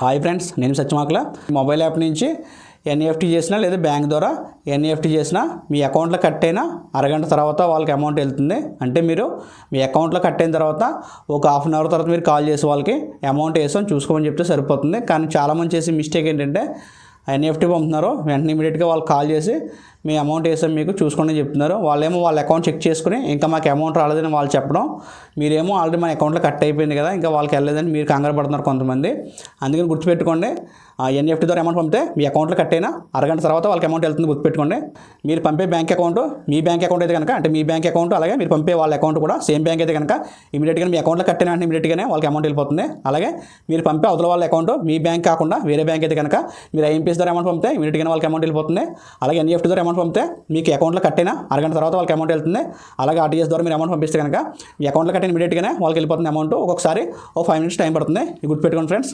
Hi friends నేను Satyamakala. Mobile app నుంచి NEFT చేసినా లేదా బ్యాంక్ ద్వారా ఎన్ఈఎఫ్టీ చేసినా మీ అకౌంట్లో కట్ అయినా అరగంట తర్వాత వాళ్ళకి అమౌంట్ వెళ్తుంది. అంటే మీరు మీ అకౌంట్లో కట్ అయిన తర్వాత ఒక హాఫ్ అన్ అవర్ తర్వాత మీరు కాల్ చేసి వాళ్ళకి అమౌంట్ వేసాం చూసుకోమని చెప్తే సరిపోతుంది. కానీ చాలామంది చేసే మిస్టేక్ ఏంటంటే ఎన్ఈఎఫ్టీ పంపుతున్నారు వెంటనే ఇమీడియట్గా వాళ్ళు కాల్ చేసి మీ అమౌంట్ వేసాం మీకు చూసుకోండి అని చెప్తున్నారు. వాళ్ళేమో వాళ్ళ అకౌంట్ చెక్ చేసుకుని ఇంకా మాకు అమౌంట్ రాలేదని వాళ్ళు చెప్పడం. మీరేమో ఆల్రెడీ మన అకౌంట్లో కట్ అయిపోయింది కదా ఇంకా వాళ్ళకి వెళ్ళలేదని మీరు కంగారు పడుతున్నారు కొంతమంది. అందుకని గుర్తుపెట్టుకోండి ఎన్ఈఎఫ్టీ ద్వారా అమౌంట్ పంపితే మీ అకౌంట్లో కట్ అయినా అరగంట తర్వాత వాళ్ళకి అమౌంట్ వెళ్తుంది గుర్తుపెట్టుకోండి. మీరు పంపే బ్యాంక్ అకౌంట్ మీ బ్యాంక్ అకౌంట్ అయితే కనుక అంటే మీ బ్యాంక్ అకౌంట్ అలాగే మీరు పంపే వాళ్ళ అకౌంట్ కూడా సేమ్ బ్యాంక్ అయితే కనుక ఇమీడియట్గా మీ అకౌంట్లో కట్టిన వెంటనే ఇమీడియట్గానే వాళ్ళకి అమౌంట్ వెళ్ళిపోతుంది. అలాగే మీరు పంపే అవతల వాళ్ళ అకౌంట్ మీ బ్యాంక్ కాకుండా వేరే బ్యాంక్ అయితే కనుక మీరు ఐఎంపీఎస్ ద్వారా అమౌంట్ పంపితే ఇమీడియట్గానే వాళ్ళకి అమౌంట్ వెళ్ళిపోతుంది. అలాగే ఎన్ఈఎఫ్టీ ద్వారా అమౌంట్ పంపితే మీకు అకౌంట్లో కట్టైనా అరగంట తర్వాత వాళ్ళకి అమౌంట్ వెళ్తుంది. అలాగే ఆర్టీఎస్ ద్వారా మీరు అమౌంట్ పంపిస్తే కనుక మీ అకౌంట్లో కట్టిన ఇమీడియట్గానే వాళ్ళకి వెళ్ళిపోతుంది అమౌంట్ ఒక్కొక్కసారి ఒక ఫైవ్ మినిట్స్ టైం పడుతుంది. ఇది గుర్తుపెట్టుకోండి ఫ్రెండ్స్